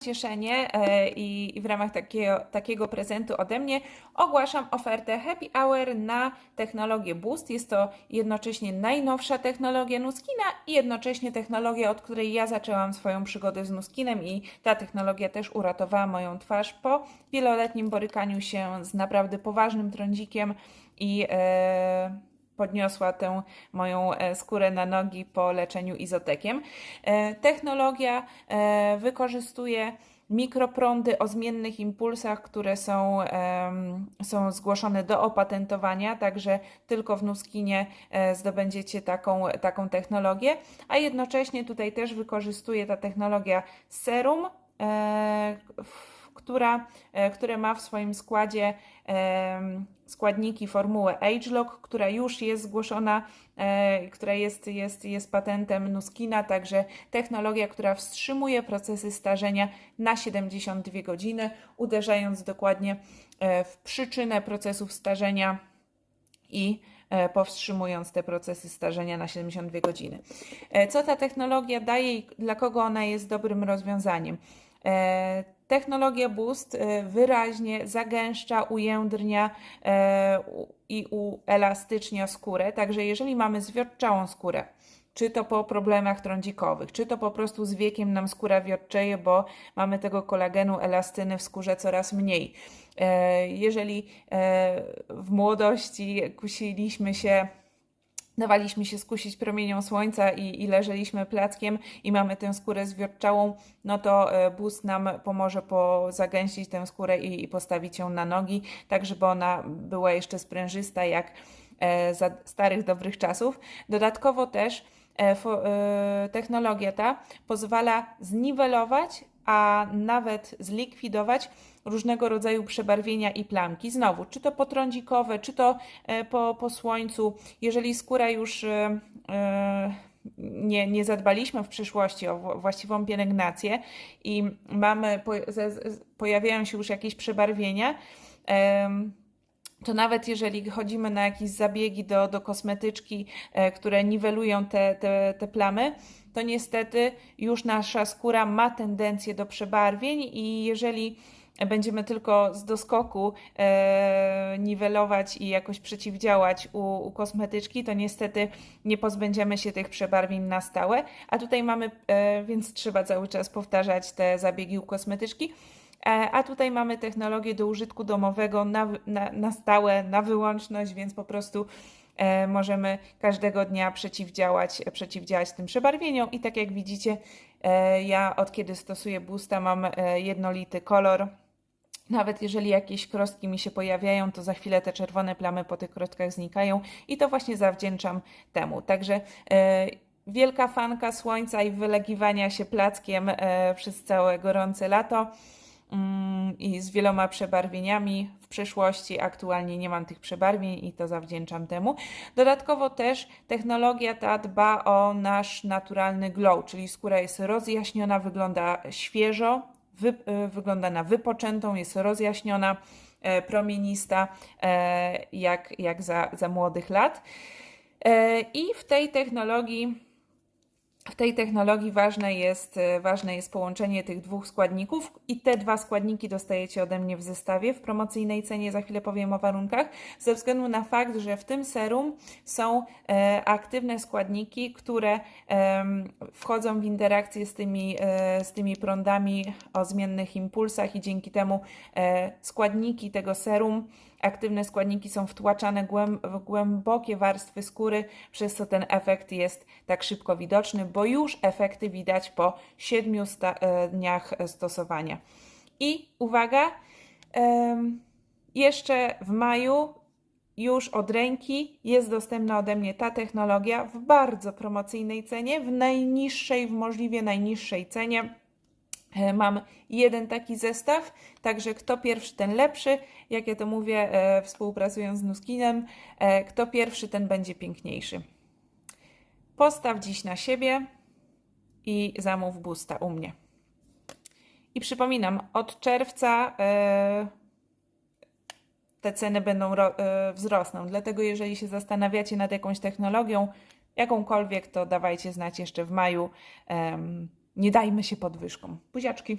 pocieszenie e, i, w ramach takiego, takiego prezentu ode mnie ogłaszam ofertę Happy Hour na technologię Boost. Jest to jednocześnie najnowsza technologia Nuskina i jednocześnie technologia, od której ja zaczęłam swoją przygodę z Nuskinem i ta technologia też uratowała moją twarz po wieloletnim borykaniu się z naprawdę poważnym trądzikiem i e, podniosła tę moją e, skórę na nogi po leczeniu izotekiem. E, Technologia e, wykorzystuje mikroprądy o zmiennych impulsach, które są, są zgłoszone do opatentowania, także tylko w Nuskinie zdobędziecie taką, taką technologię, a jednocześnie tutaj też wykorzystuje ta technologia serum, która, e, które ma w swoim składzie składniki formuły AgeLock, która już jest zgłoszona, e, która jest, jest, jest patentem Nuskina, także technologia, która wstrzymuje procesy starzenia na 72 godziny, uderzając dokładnie e, w przyczynę procesów starzenia i powstrzymując te procesy starzenia na 72 godziny. Co ta technologia daje i dla kogo ona jest dobrym rozwiązaniem? Technologia Boost e, wyraźnie zagęszcza, ujędrnia e, i uelastycznia skórę, także jeżeli mamy zwiotczałą skórę, czy to po problemach trądzikowych, czy to po prostu z wiekiem nam skóra wiotczeje, bo mamy tego kolagenu, elastyny w skórze coraz mniej. E, Jeżeli w młodości kusiliśmy się dawaliśmy się skusić promienią słońca i, i leżeliśmy plackiem i mamy tę skórę zwiotczałą, no to e, boost nam pomoże po zagęścić tę skórę i, i postawić ją na nogi, tak żeby ona była jeszcze sprężysta jak e, za starych dobrych czasów. Dodatkowo też e, technologia ta pozwala zniwelować, a nawet zlikwidować różnego rodzaju przebarwienia i plamki. Znowu, czy to potrądzikowe, czy to e, po, po słońcu. Jeżeli skóra już e, e, nie, nie zadbaliśmy w przyszłości o wła- właściwą pielęgnację i mamy, pojawiają się już jakieś przebarwienia, to nawet jeżeli chodzimy na jakieś zabiegi do, do kosmetyczki, e, które niwelują te, te, te plamy, to niestety już nasza skóra ma tendencję do przebarwień i jeżeli będziemy tylko z doskoku e, niwelować i jakoś przeciwdziałać u, u kosmetyczki, to niestety nie pozbędziemy się tych przebarwień na stałe. A tutaj mamy, e, więc trzeba cały czas powtarzać te zabiegi u kosmetyczki. E, A tutaj mamy technologię do użytku domowego na, na, na stałe, na wyłączność, więc po prostu e, możemy każdego dnia przeciwdziałać, przeciwdziałać tym przebarwieniom. I tak jak widzicie, e, ja od kiedy stosuję Boosta mam jednolity kolor. Nawet jeżeli jakieś krostki mi się pojawiają, to za chwilę te czerwone plamy po tych krostkach znikają i to właśnie zawdzięczam temu. Także wielka fanka słońca i wylegiwania się plackiem przez całe gorące lato i z wieloma przebarwieniami w przyszłości. Aktualnie nie mam tych przebarwień i to zawdzięczam temu. Dodatkowo też technologia ta dba o nasz naturalny glow, czyli skóra jest rozjaśniona, wygląda świeżo, wy, y, wygląda na wypoczętą, jest rozjaśniona, e, promienista, e, jak, jak za, za młodych lat. E, I w tej technologii w tej technologii ważne jest, e, ważne jest połączenie tych dwóch składników i te dwa składniki dostajecie ode mnie w zestawie w promocyjnej cenie, za chwilę powiem o warunkach, ze względu na fakt, że w tym serum są e, aktywne składniki, które em, wchodzą w interakcję z tymi, e, z tymi prądami o zmiennych impulsach i dzięki temu e, składniki tego serum aktywne składniki są wtłaczane w głębokie warstwy skóry, przez co ten efekt jest tak szybko widoczny, bo już efekty widać po 7 sta- e, dniach stosowania. I uwaga, jeszcze w maju już od ręki jest dostępna ode mnie ta technologia w bardzo promocyjnej cenie, w najniższej, w możliwie najniższej cenie. E, Mam jeden taki zestaw, także kto pierwszy, ten lepszy. Jak ja to mówię, e, współpracując z Nuskinem, kto pierwszy, ten będzie piękniejszy. Postaw dziś na siebie i zamów busta u mnie. I przypominam, od czerwca e, te ceny będą e, wzrosną. Dlatego, jeżeli się zastanawiacie nad jakąś technologią, jakąkolwiek, to dawajcie znać jeszcze w maju. Nie dajmy się podwyżkom. Buziaczki.